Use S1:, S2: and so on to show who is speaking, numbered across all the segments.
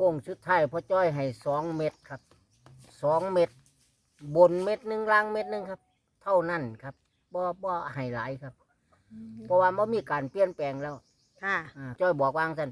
S1: โค้งชุดท้ายพ่อจ้อยให้สองเม็ดครับสองเม็ดบนเม็ดหนึ่งล่างเม็ดหนึ่งครับ เท่านั้นครับบ่บ่ให้หลายครับ เพราะว่ามันมีการเปลี่ยนแปลงแล้ว
S2: ค่ะ
S1: อ่าจ้อยบอกวางสัน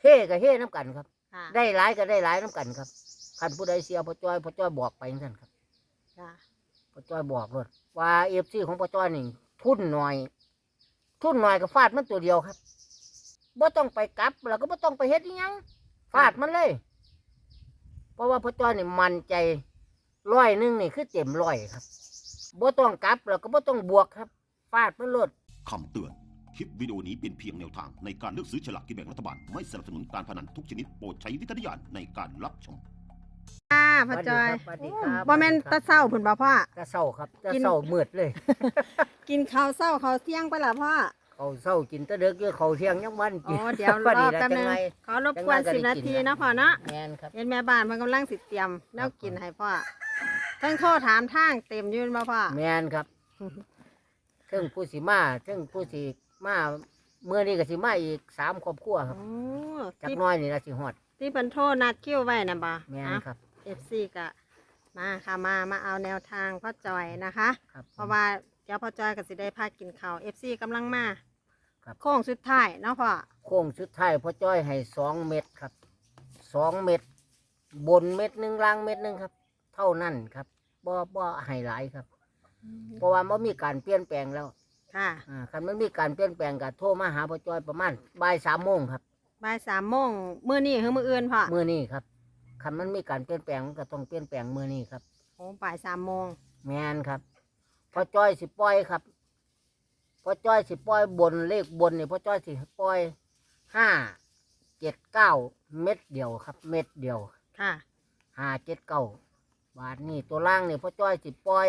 S1: เฮ่กับเฮ่น้ำกันครับ
S2: ค่ะ
S1: ได้หลายก็ได้หลายน้ำกันครับคันผู้ใดเสียพ่อจ้อยพ่อจ้อยบอกไปจังซั่นครับ
S2: ค่ะ
S1: พ่อจ้อยบอกเลยว่าเอฟซีของพ่อจ้อยนี่ทุนหน่อย ทุนหน่อยก็ฟาดมันตัวเดียวครับบ่ต้องไปกลับแล้วก็บ่ต้องไปเฮ็ดอิหยัง ฟาดมันเลย เพราะว่าพ่อจ้อยนี่มันใจร้อยหนึงนี่คือเต็มร้อยครับบ่ต้องกลับแล้วก็บ่ต้องบวกครับ ฟาดมันโลด
S3: คำเตือน คลิปวิดีโอนี้เป็นเพียงแนวทางในการเลือกซื้อฉลากกินแบ่งรัฐบาล ไม่สนับสนุนการพนันทุกชนิดโปรดใช้วิจารณญาณในการรับชม
S2: ค่ะพ่อจอย
S1: สวัสดีครับ
S2: บ่แม่น
S1: สวั
S2: ตะ
S1: สดีครับ
S2: เศร้าเพิ่นบ่พ่อ
S1: จะเศร้าครับจะ
S2: กิน
S1: เศร้ามืดเลย
S2: กินข้าวเศร้าข้าวเที่ยงไปละพ่อ
S1: เขาเศร้ากินแตะเด็กเยอะเขาเที่ยงยังวัน
S2: อ๋
S1: กิ
S2: อนเดี๋ยวร
S1: พอ
S2: อ
S1: ดี
S2: แป๊บ
S1: จั
S2: นึ
S1: ง
S2: ง
S1: ไร
S2: ขอรบกวน
S1: จัง
S2: สิบ
S1: หวะ
S2: นา
S1: ก็ได้
S2: ที
S1: กิน
S2: นะพ่อเนาะ
S1: แมนครับ
S2: เห็นแม่บ้านมันกำลังสิเตรียมแนวกินให้พ่อเทั้งโทษถามทางเต็มอยืนบ่พ่อ
S1: แมนครับเทิงผู้สิมาเทิงผู้สิมาเมื่อนี้ก็สิมาอีกสามครอบครัวครับ
S2: โอ้
S1: จัก
S2: ที่
S1: หน้อยนี่ละสิฮอด
S2: ที่เพิ่นโทษนัดคิวไว้น่ะบ่
S1: แมนครับ
S2: เอฟซีก็มาค่ะมามาเอาแนวทางพ่อจอยนะคะ
S1: ครับ
S2: เพราะว่าเดี๋ยวพ่อจอยก็สิได้พากินข้าวเอฟซีกำลังมา
S1: ครับ
S2: โค้งสุดท้ายเนาะพ่อ
S1: โค้งสุดท้ายพ่อจ้อยให้สองเม็ดครับสองเม็ดบนเม็ดหนึ่งล่างเม็ดหนึ่งครับ เท่านั้นครับบ่บ่ให้หลายครับ เพราะว่ามันมีการเปลี่ยนแปลงแล้ว
S2: ค่ะ
S1: อ่าคันมันมีการเปลี่ยนแปลงก็โทรมาหาพ่อจ้อยประมาณบ่ายสามโมงครับ
S2: บ่ายสามโมงมื้อนี้หรือมื้ออื่นพ่อ
S1: มื้อนี้ครับคันมันมีการเปลี่ยนแปลงมันก็ต้องเปลี่ยนแปลงมื้อนี้ครับ
S2: โอ้บ่ายสามโมง
S1: แมนครับพ่อจ้อยสิปล่อยครับ พ่อจ้อยสิปล่อยบนเลขบนนี่พ่อจ้อยสิปล่อยห้าเจ็ดเก้าเม็ดเดียวครับ เม็ดเดียว
S2: ค่ะ
S1: ห้าเจ็ดเก้าบาทนี่ตัวล่างนี่พ่อจ้อยสิปล่อย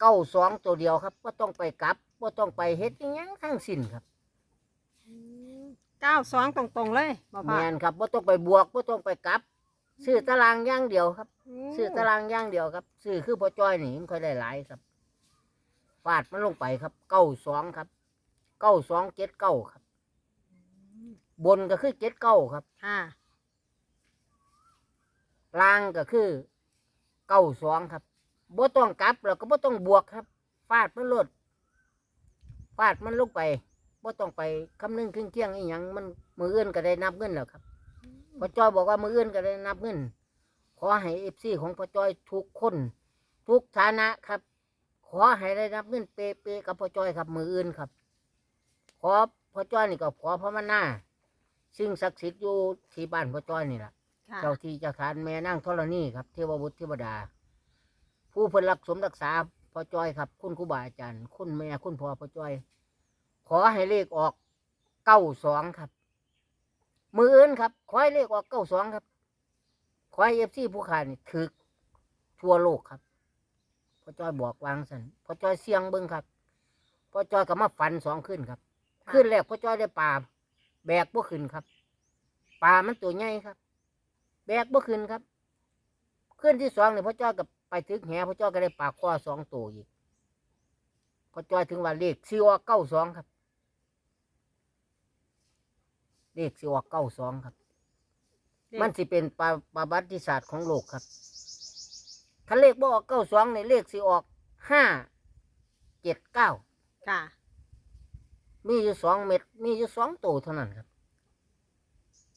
S1: เก้าสองตัวเดียวครับก็ต้องไปกลับก็ต้องไปเฮ็ดอิหยังทั้งสิ้นครับ
S2: เก้าสองตรงๆเลยบ่
S1: แม
S2: พ่อน
S1: ครับว่าต้องไปบวกว่าต้องไปกลับซื้อตารางอย่างเดียวครับ ซื้อตารางอย่างเดียวครับซื้อคือพอจ้อยนี่มันค่อยได้หลายครับฟาดมันลงไปครับเก้าสองครับเก้าสองเจ็ดเก้าครับ บนก็คือเจ็ดเก้าครับ
S2: ค่ะ
S1: ล่างก็คือเก้าสองครับบ่ต้องกลับแล้วก็บ่ต้องบวกครับฟาดมันลดฟาดมันลงไปบ่ต้องไปคำนึงเครื่องเคียงอีหยังมันมืออื่นก็ได้นับเงินแล้วครับพอจ้อยบอกว่ามืออื่นก็ได้นับเงินขอให้เอฟซีของพอจ้อยทุกคน ทุกฐานะครับ ขอให้ได้รับเงินเปเปกับพอจ้อยครับมืออื่นครับ ขอพอจ้อยนี่ก็ขอพระมนาสิ่งศักดิ์สิทธิ์อยู่ที่บ้านพอจ้อยนี่แหละ
S2: ค่ะ
S1: เจ้าที่เจ้าทานแม่นั่งธรณีครับเทวบุตรเทวดา ผู้เพิ่นรักสมรักษาพอจ้อยครับ คุณครูบาอาจารย์ คุณแม่คุณพ่อพอจ้อย ขอให้เลขออกเก้าสองครับ มืออื่นครับ ขอให้เลขออกเก้าสองครับ ขอให้เอฟซีผู้ขานี่ถึกทั่วโลกครับ พอจ้อยบอกวางสันพอจ้อยเสียงเบิ้งครับพอจ้อยก็มาฝันสองขึ้นครับ
S2: ค่ะ
S1: ขึ้นแรกพอจ้อยได้ปลาแบกบ่ขึ้นครับปลามันตัวใหญ่ครับ แบกบ่ขึ้นครับขึ้นที่สองเนี่ยพ่อจ้อยกับไปถึงแหพ่อจ้อยก็ได้ปลาคอสองตัวอีกพ่อจ้อยถึงว่าเลขสี่ออกเก้าสองครับเลขสี่ออกเก้าสองครับ มันสิเป็นปลาปลาบัติศาสตร์ของโลกครับ ถ้าเลขบ่ออกเก้าสองในเลขสิออกห้าเจ็ดเก้า
S2: ค่ะ
S1: มีอยู่สองเม็ดมีอยู่สองตัวเท่านั้นครับ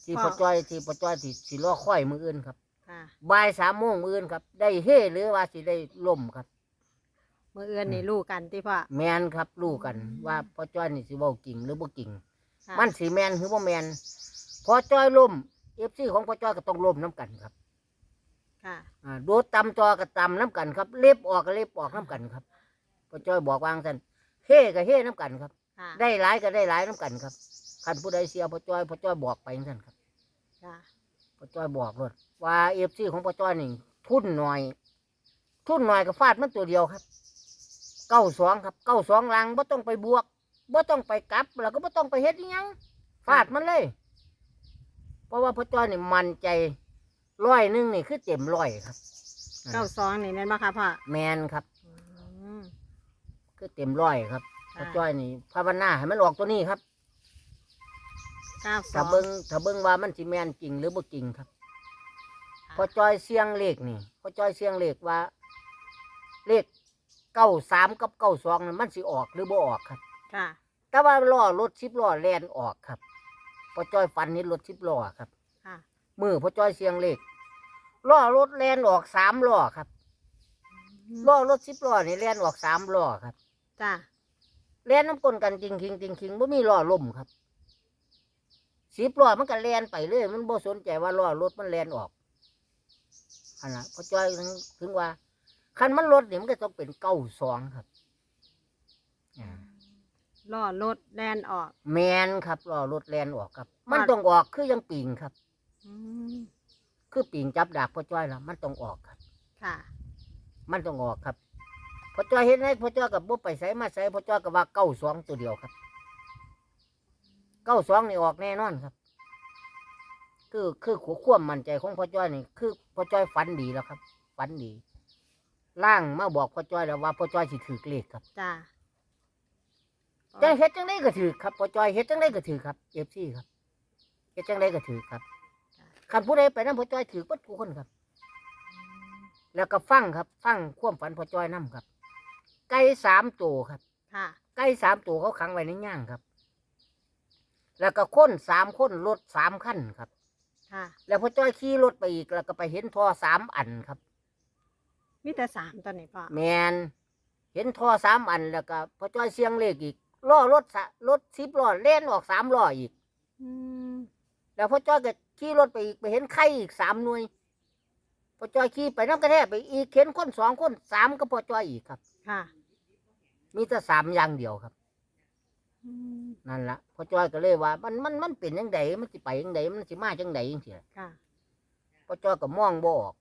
S1: ที่
S2: พ
S1: พ่
S2: อ
S1: อจ้อยที่พ่อจ้อยที่สิรอค่อยมืออื่นครับ
S2: ค่ะ
S1: บ่ายสามโมงมื้ออื่นครับ ได้เฮ่หรือว่าสิได้ล่มครับ
S2: มื้ออื่นนี่รู้กันที่พ่อ
S1: แมนครับรู้กัน ว่าพ่อจ้อยนี่สิเว้าจริงหรือบ่จริง
S2: ค่ะ
S1: มันสิแมนหรือบ่แมนพอจ้อยล่มเอฟซีของพ่อจ้อยก็ต้องล่มน้กันครับ
S2: ค่ะ
S1: อ่าโดดตำจอก็ตำน้กันครับ เล็บออกก็เล็บออกน้กันครับพ่อจ้อยบอกวางซั่นเฮ่ก็เฮ่น้กันครับ
S2: ค่ะ
S1: ได้หลายก็ได้หลายน้กันครับคันผู้ใดเสียพ่อจ้อยพ่อจ้อยบอกไปจังซั่นครับ
S2: ค่ะ
S1: พ่อจ้อยบอกเลยว่าเอฟซีของพ่อจ้อยนี่ทุนหน่อย ทุนหน่อยก็ฟาดมันตัวเดียวครับเก้าสองครับเก้าสองลังบ่ต้องไปบวกบ่ต้องไปกลับ แล้วก็บ่ต้องไปเฮ็ดอิหยังฟาดมันเลย เพราะว่าพ่อจ้อยนี่มันใจ ร้อยหนึงนี่คือเต็มร้อยครับ
S2: เก้าสองนี่แม่นบ่ค่ะพ่อ
S1: แมนครับ
S2: อืม
S1: คือเต็มร้อยครับพ่อจ้อยนี่ภาวนาให้มันออกตัวนี้ครับ
S2: เก้าส
S1: ถ้า
S2: อง
S1: เบิ่งถ้าเบิ่งว่ามันสิแม่นจริงหรือบ่จริงครับ พอจอยเสียงเลขนี่ พอจอยเสียงเลขว่า เลขเก้าสามกับเก้าสองนั่นมันสิออกหรือบ่ออกครับ
S2: ค่ะ
S1: แต่ว่าล้อรถสิบล้อแล่นออกครับ พอจอยฟันนี่รถสิบล้อครับ
S2: ค่ะ
S1: มือพอจอยเสียงเลข ล้อรถแล่นออกสามล้อครับล้อรถสิบล้อนี่แล่นออกสามล้อครับ
S2: จ้า
S1: แล่นน้ำกลนกันจริงจริงจริงจริงบ่มีล้อล่มครับสิบล้อมันก็แล่นไปเลยมันบ่สนใจว่าล้อรถมันแล่นออกอันน่ะพอจอยถึงถึงว่าคันมันรถนี่มันก็ต้องเป็นเก้าสองครับอ่า
S2: ล่อรถแลนออก
S1: แมนครับล้อรถแล่นออกครับ มัน
S2: ว่า
S1: ต้องออกคือยังปีงครับ
S2: อืม
S1: คือปีงจับดากพอจ้อยละมันต้องออกครับ
S2: ค่ะ
S1: มันต้องออกครับพอจ้อยเห็นไหมพอจ้อยกับบุไปใส่มาใส่พอจ้อยกับว่าเก้าสองตัวเดียวครับเก้าสองนี่ออกแน่นอนครับ คือคือขวความมั่นใจของพ่อจ้อยนี่คือพ่อจ้อยฝันดีแล้วครับฝันดีล่างมาบอกพ่อจ้อยแล้วว่าพ่อจ้อยสิถือเลขครับ
S2: จ้า
S1: จังเฮ็ดจังได้ก็ถือครับพ่อจ้อยเฮ็ดจังได้ก็ถือครับเอฟซีครับเฮ็ดจังได้ก็ถือครับ คันผู้ใดไปนั่นพ่อจ้อยถือปัดทุกคนครับ แล้วก็ฟังครับ ฟังความฝันพ่อจ้อยนํครับ ไก่สามตัวครับ
S2: ค่ะ
S1: ไก่สามตัวเขาขังไว้ในย่างครับ แล้วก็คนสามคนรถสามขั้นครับ
S2: ค่ะ
S1: แล้วพ่อจ้อยขี่รถไปอีกแล้วก็ไปเห็นทอสามอันครับ
S2: มีแต่สามตัวนี้พ่อ
S1: แมนเห็นทอสามอันแล้วก็พ่อจ้อยเสียงเลขอีกล้อรถสะรถสิบล้อเล่นออกสามล้ออีก
S2: อืม
S1: แล้วพ่อจ้อยก็ ขี่รถไปอีกไปเห็นไข่อีกสามหน่วยพ่อจ้อยขี่ไปน้ำกระแทกไปอีกเห็นคนสองคนสามก็พ่อจ้อยอีกครับ
S2: ค่ะ
S1: มีแต่สามอย่างเดียวครับ
S2: อืม
S1: นั่นละพ่อจ้อยก็เลยว่า มันมันมันเป็นยังไงมันสิไปยังไงมันสิมาจังไดจังซี่ล่ะ
S2: ค่ะ
S1: พ่อจ้อยก็มองบ่ออก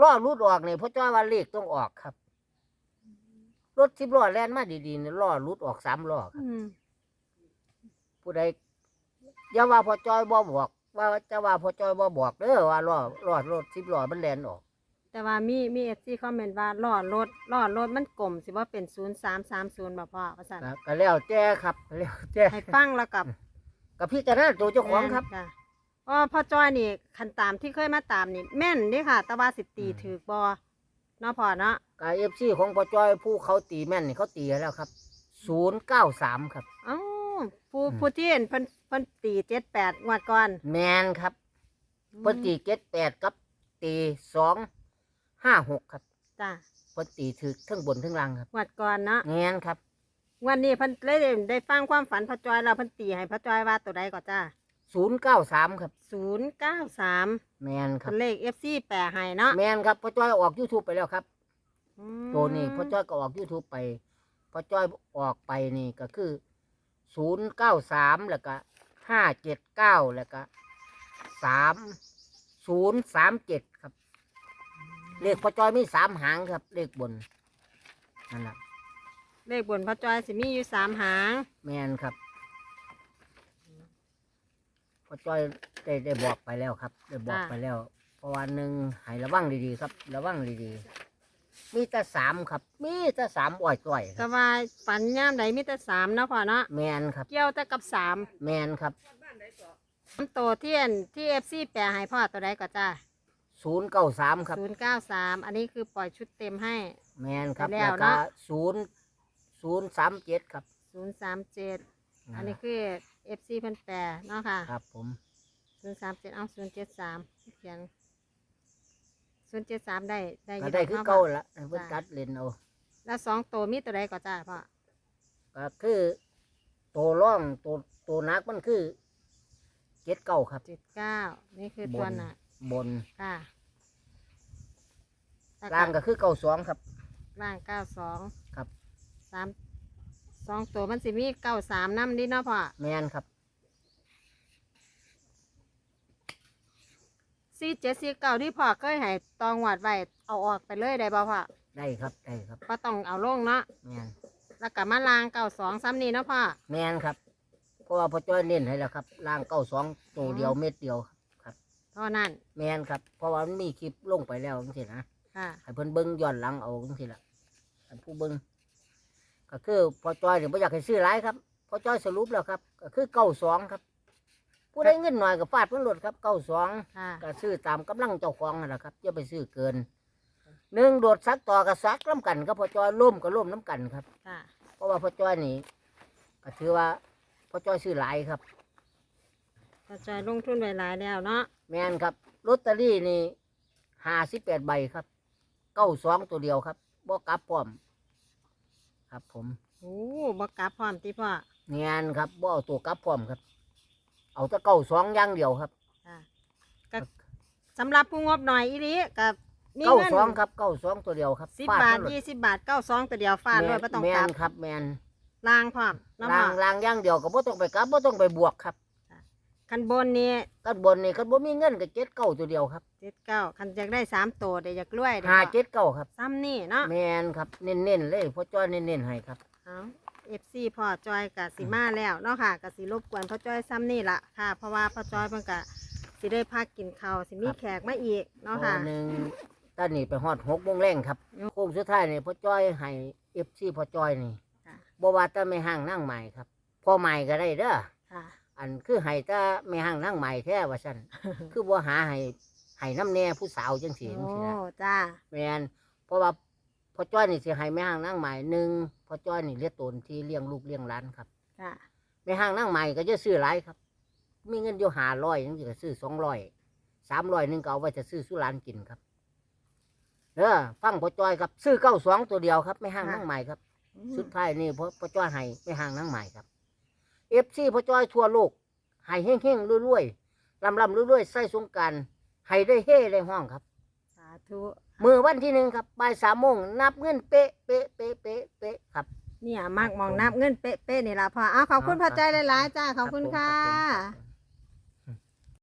S1: ล้อรุดออกนี่พ่อจ้อยว่าเลขต้องออกครับรถสิบล้อแล่นมาดีๆนี่ล้อรุดออกสามล้อครับ
S2: อืม
S1: ผู้ใดอย่าว่าพ่อจ้อยบ่บอก ว่าจะว่าพ่อจ้อยบ่บอกเด้อว่าล้อล้อรถสิบล้อมันแล่นออก
S2: แต่ว่ามีมีเอฟซีคอมเมนต์ว่าล่อรถล่อรถมันกลมสิว่าเป็นศูนย์สามสามศูนย์บ่พ่อประสาน
S1: นะก็แล้วแต่ครับก็แล้วแต่
S2: ให้ฟังแล้วกับ
S1: กับพี่จะน่าตัวเจ้าของครับะ
S2: เพราะพ่อจ้อยนี่คันตามที่เคยมาตามนี่แม่นเด้ค่ะ แต่ว่าสิตี
S1: อืม
S2: ถือบอเนาะพ่อเนาะ
S1: กายเอฟซีของพ่อจ้อยผู้เขาตีแม่นนี่เขาตีให้แล้วครับศูนย์เก้าสามครับ
S2: เอ้าผู้
S1: อืม
S2: ผู้ที่เห็นเพิ่นเพิ่นตีเจ็ดแปดงวดก่อน
S1: แมนครับเพิ่นตีเจ็ดแปดกับตีสองห้าหกครับ
S2: จ้า
S1: เพิ่นตีถือทั้งบนทั้งล่างครับ
S2: งวดก่อนเนาะ
S1: แมนครับ
S2: งวันนี้เพิ่นเลยได้ได้ฟังความฝันพ่อจ้อยแล้วเพิ่นตีให้พ่อจ้อยว่าตัวใดก็จ้า
S1: ศูนย์เก้าสามครับ
S2: ศูนย์เก้าสาม
S1: แมนครั
S2: เป็
S1: บ
S2: นเลขเอฟซีแปลให้เนาะ
S1: แมนครับพ่อจ้อยออก YouTube ไปแล้วครับ
S2: อืม
S1: ตัวนี้พ่อจ้อยก็ออก YouTube ไปพ่อจ้อยออกไปนี่ก็คือศูนย์เก้าสามแล้วก็ ห้าเจ็ดเก้าแล้วก็สามศูนย์สามเจ็ดครับ เลขพ่อจ้อยมีสามหางครับ เลขบนนั่นแหละ
S2: เลขบนพ่อจ้อยสิมีอยู่สามหาง
S1: แมนครับพ่อจ้อยได้ได้บอกไปแล้วครับ ได้บอกไปแล้วเพราะว่าหนึ่งให้ระวังดีๆครับ ระวังดีๆ มีแต่สามครับ มีแต่สามอ่อยก่อยค
S2: ก็
S1: รับ
S2: ว่าฝันย่ามใดมีแต่สามเนาะพ่อเนาะ
S1: แมนครับ
S2: เกี่ยวแต่กับสาม
S1: แมนครับ
S2: สามตัวที่อันที่เอฟซีแปลให้พ่อตัวใดก็จ้า
S1: ศูนย์เก้าสามครับ
S2: ศูนย์เก้าสามอันนี้คือปล่อยชุดเต็มให้
S1: แมนครับ
S2: ไปแล้
S1: แล้ววก็
S2: เนาะ
S1: ศูนย์ศูนย์สามเจ็ดครับ
S2: ศูนย์สามเจ็ดอันนี้คือเอฟซีเพิ่นแปลเนาะค่ะ
S1: ครับผม
S2: ศูนย์สามเจ็ดเอาศูนย์เจ็ดสามเขียน ศูนย์เจ็ดสามได้ได้อ
S1: ก็
S2: ยู่
S1: ได้
S2: ด
S1: คือ
S2: นะ
S1: เก้า
S2: พ่
S1: ละให้เพิ่นตัดเลนเอา
S2: แล้วสองตัวมีตัวใดก็จ้าพ่อ
S1: ก็คือตัวร่องตัวตัวนักมันคือเจ็ดเก้าครับ
S2: เจ็ดเก้านี่คือตัวหนัก
S1: บน
S2: ค่ะแล้ว
S1: ล่างก็คือเก้าสองครับ
S2: ล่างเก้าสอง
S1: ครับ
S2: สามสองตัวมันสิมีเก้าสามน้ำดิเนาะพ่อ
S1: แมนครับ
S2: สี่เจ็ดสี่เก้าที่พ่อเคยให้ตองหวัดไว้เอาออกไปเลยได้บ่พ่อ
S1: ได้ครับได้ครับ
S2: ก็ต้องเอาลงเนาะ
S1: แมน
S2: แล้วก็มาล้างเก้าสองซ้ำนี่เนาะพ่อ
S1: แมนครับเพราะว่าพ่อจ้อยเน้นให้แล้วครับล่างเก้าสองตัวเดียวเม็ดเดียวครับ
S2: เท่านั้น
S1: แมนครับ เพราะว่ามันมีคลิปลงไปแล้วจังซี่นะ
S2: ค่ะ
S1: ให้เพิ่นเบิ้งย้อนหลังเอาจังซี่ล่ะอันผู้เบิ้งก็คือพ่อจ้อยเนี่ยบ่อยากให้ซื้อหลายครับพ่อจ้อยสรุปแล้วครับ ก็คือเก้าสองครับ ผู้ได้เงินหน่อยก็ฟาดเพิ่นลดครับเก้าสอง
S2: ค่ะ
S1: ก็ซื้อตามกำลังเจ้าของนั่นแหละครับอย่าไปซื้อเกินหนึ่งโดดซักต่อกับซักน้ำกันครับพอจอยล่มก็ล่มน้ำกันครับ
S2: ค่ะ
S1: เพราะว่าพอจอยนี่ก็ถือว่าพอจอยซื้อหลายครับ
S2: พอจอยลงทุนไว้หลายแล้วเนาะ
S1: แมนครับลอตเตอรี่นี่ห้าสิบแปดใบครับเก้าสองตัวเดียวครับบ่กลับพร้อม ครับผม
S2: โอ้บ่กลับพร้อมติพ่อ
S1: เนียนครับบ่เอาตัวกลับพร้อมครับ เอาแต่เก้าสองอย่างเดียวครับ
S2: ค่ะก็สำหรับผู้งบหน่อยอีหลีกับมี
S1: เก้า
S2: เงิน
S1: สองครับเก้าสองตัวเดียวครับ
S2: สิบ
S1: ฟด
S2: บาท
S1: มันโลด
S2: ยี่สิบบาทเก้าสองตัวเดียวฟาดเลยบ่ต้อง
S1: แม
S2: กลั
S1: น
S2: บ
S1: ครับแมน
S2: ล่างพร้อมเนาะพ่
S1: ลา
S2: อง
S1: ลางอย่างเดียวก็บ่ต้องไปกลับบ่ต้องไปบวกครับ
S2: คันบนนี่
S1: กันบนนี่กันบ่มีเงินก็เจ็ดเก้าตัวเดียวครับ
S2: เจ็ดเก้าคันอยากได้สามตัวเดี๋ยวอยากรวยเดี๋ยว
S1: ห้า
S2: พ่อ
S1: เจ็ดเก้าครับ
S2: ซ้ำนี่เนาะ
S1: แมนครับเน้นๆเลยพ่อจ้อยเน้นๆให้ครับ
S2: เอาเอฟซีพ่อจอยกับสิมาแล้วเนาะค่ะกับสิรบกวนพ่อจอยซ้ำนี่ละค่ะ เพราะว่าพ่อจอยเพิ่นกะสิได้พักกินข้าวสิมี
S1: ครับ
S2: แขกมาอีกเนาะค่ะ
S1: หนึ่งตอนนี้ไปฮอดหกโมงแรงครับ
S2: โอ้
S1: โค้งสุดท้ายนี่พ่อจ้อยให้เอฟซีพ่อจ้อยนี่
S2: ค่ะ
S1: บ่ว่าแต่ไม่ห้างนั่งใหม่ครับพ่อใหม่ก็ได้เด้อ
S2: ค่ะ
S1: อันคือให้แต่ไม่ห้างนั่งใหม่แท้ว่าซั่น คือบ่หาให้ให้น้ำแน่ผู้สาวจังซี่จัง
S2: โอ้
S1: ซี่นะ
S2: จ้า
S1: แม่นเพราะว่าพ่อจ้อยนี่สิให้แม่ห้างนั่งใหม่หนึ่ง พ่อจ้อยนี่เลี้ยงตนที่เลี้ยงลูกเลี้ยงหลานครับ
S2: ค่ะ
S1: แม่ห้างนั่งใหม่ก็จะซื้อหลายครับ มีเงินอยู่ห้าร้อยยังสิก็ซื้อสองร้อยสามร้อยนึงก็เอาไว้จะซื้อสุรานกินครับเด้อฟังพ่อจ้อยครับ ซื้อเก้าสองตัวเดียวครับไม่ห้างนั่งใหม่ครับสุดท้ายนี่พ่อพ่อจ้อยให้ไม่ห้างนั่งใหม่ครับเอฟซีพ่อจ้อยทั่วโลกให้เฮ้งๆรวยๆลำลำรวยๆใส่สงกรารให้ได้เฮ่ได้ห้องครับ
S2: สาธุ
S1: มือวันที่หนึ่งครับบ่ายสามโมงนับเงินเป๊ะเป๊ะเป๊ะเป๊ะเป๊ะครับ
S2: เนี่ยมากมองนับเงินเป๊ะๆนี่ล่ะพ่อเอาขอบคุณพ่อจอยหลายๆจ้าขอบคุณ
S1: รับผม
S2: ค่ะ
S1: รับผม